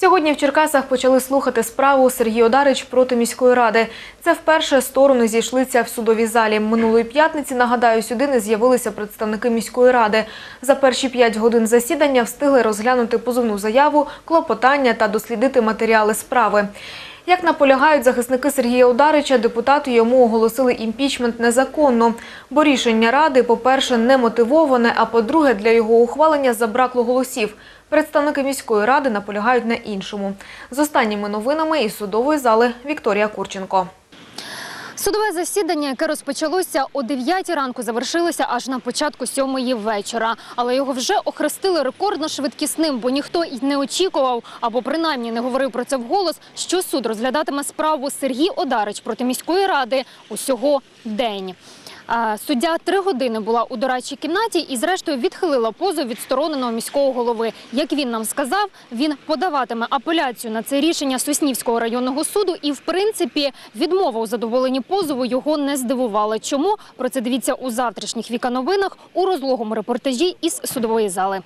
Сьогодні в Черкасах почали слухати справу Сергій Одарич проти міської ради. Це вперше сторони зійшлися в судовій залі. Минулої п'ятниці, нагадаю, сюди не з'явилися представники міської ради. За перші п'ять годин засідання встигли розглянути позовну заяву, клопотання та дослідити матеріали справи. Як наполягають захисники Сергія Ударича, депутати йому оголосили імпічмент незаконно, бо рішення ради, по-перше, не мотивоване, а по-друге, для його ухвалення забракло голосів. Представники міської ради наполягають на іншому. З останніми новинами із судової зали Вікторія Курченко. Судове засідання, яке розпочалося о 9 ранку, завершилося аж на початку 7 вечора. Але його вже охрестили рекордно швидкісним, бо ніхто й не очікував, або принаймні не говорив про це вголос, що суд розглядатиме справу Сергій Одарич проти міської ради усього день. Суддя три години була у дорадчій кімнаті і, зрештою, відхилила позов відстороненого міського голови. Як він нам сказав, він подаватиме апеляцію на це рішення Соснівського районного суду, і, в принципі, відмова у задоволенні позову його не здивувала. Чому про це дивіться у завтрашніх віка новинах у розлогому репортажі із судової зали.